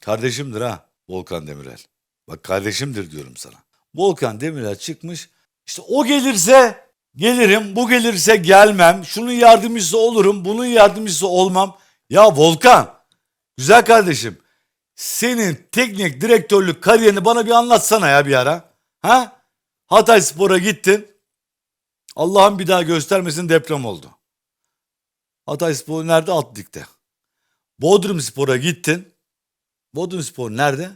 Kardeşimdir ha Volkan Demirel. Bak kardeşimdir diyorum sana. Volkan Demirel çıkmış. İşte o gelirse gelirim, bu gelirse gelmem. Şunun yardımcısı olurum, bunun yardımcısı olmam. Ya Volkan, güzel kardeşim. Senin teknik direktörlük kariyerini bana bir anlatsana ya bir ara. Ha? Hatay Spor'a gittin. Allah'ın bir daha göstermesin deprem oldu. Hatay Spor nerede? Alt ligde. Bodrum Spor'a gittin. Bodrum Spor nerede?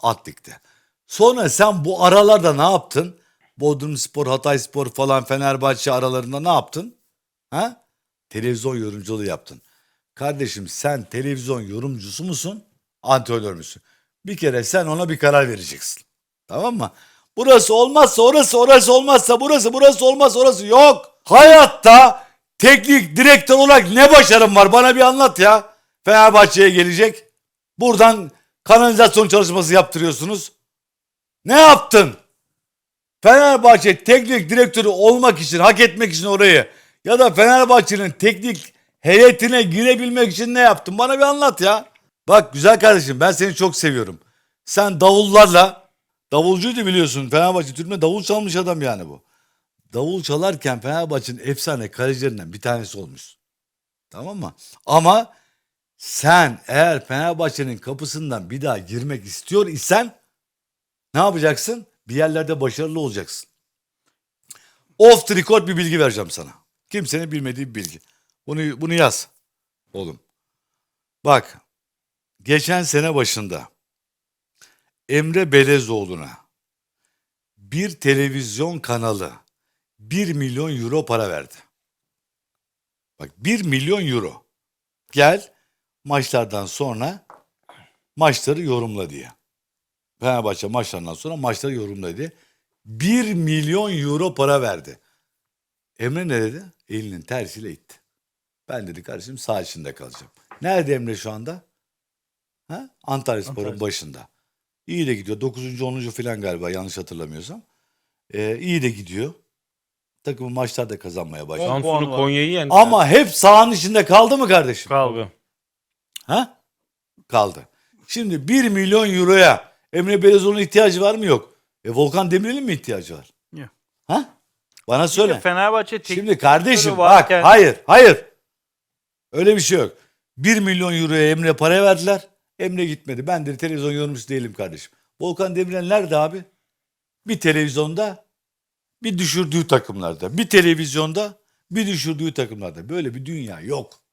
Alt ligde. Sonra sen bu aralarda ne yaptın? Bodrum Spor, Hatay Spor falan Fenerbahçe aralarında ne yaptın? Ha? Televizyon yorumculuğu yaptın. Kardeşim sen televizyon yorumcusu musun? Antrenör müsün? Bir kere sen ona bir karar vereceksin. Tamam mı? Burası olmazsa orası, orası olmazsa burası, burası olmazsa orası yok. Hayatta teknik direktör olarak ne başarım var? Bana bir anlat ya. Fenerbahçe'ye gelecek. Buradan kanalizasyon çalışması yaptırıyorsunuz. Ne yaptın? Fenerbahçe teknik direktörü olmak için, hak etmek için orayı ya da Fenerbahçe'nin teknik heyetine girebilmek için ne yaptın? Bana bir anlat ya. Bak güzel kardeşim ben seni çok seviyorum. Sen davullarla, davulcuydu biliyorsun Fenerbahçe Türk'üne davul çalmış adam yani bu. Davul çalarken Fenerbahçe'nin efsane kalecilerinden bir tanesi olmuş. Tamam mı? Ama sen eğer Fenerbahçe'nin kapısından bir daha girmek istiyor isen ne yapacaksın? Bir yerlerde başarılı olacaksın. Off the record bir bilgi vereceğim sana. Kimsenin bilmediği bir bilgi. Bunu, bunu yaz oğlum. Bak geçen sene başında Emre Belezoğlu'na bir televizyon kanalı 1 milyon euro para verdi. Bak 1 milyon euro. Gel maçlardan sonra maçları yorumla diye. Fenerbahçe maçlarından sonra maçları yorumla diye. 1 milyon euro para verdi. Emre ne dedi? Elinin tersiyle itti. Ben dedi kardeşim sağ içinde kalacağım. Nerede Emre şu anda? Ha? Antalya Spor'un Antalya. başında. İyi de gidiyor. 9. 10. falan galiba yanlış hatırlamıyorsam. Ee, iyi de gidiyor. Takımı maçlarda kazanmaya başladı. Samsun'u. Konya'yı yendi. Ama hep sahanın içinde kaldı mı kardeşim? Kaldı. Ha? Kaldı. Şimdi 1 milyon euroya Emre Belezoğlu'nun ihtiyacı var mı yok? E Volkan Demirel'in mi ihtiyacı var? Yok. Ha? Bana söyle. Fenerbahçe teknik Şimdi kardeşim direktörü bak varken- hayır hayır. Öyle bir şey yok. 1 milyon euroya Emre para verdiler. Emre gitmedi. Ben de televizyon yorumcusu değilim kardeşim. Volkan Demirel nerede abi? Bir televizyonda bir düşürdüğü takımlarda. Bir televizyonda bir düşürdüğü takımlarda. Böyle bir dünya yok.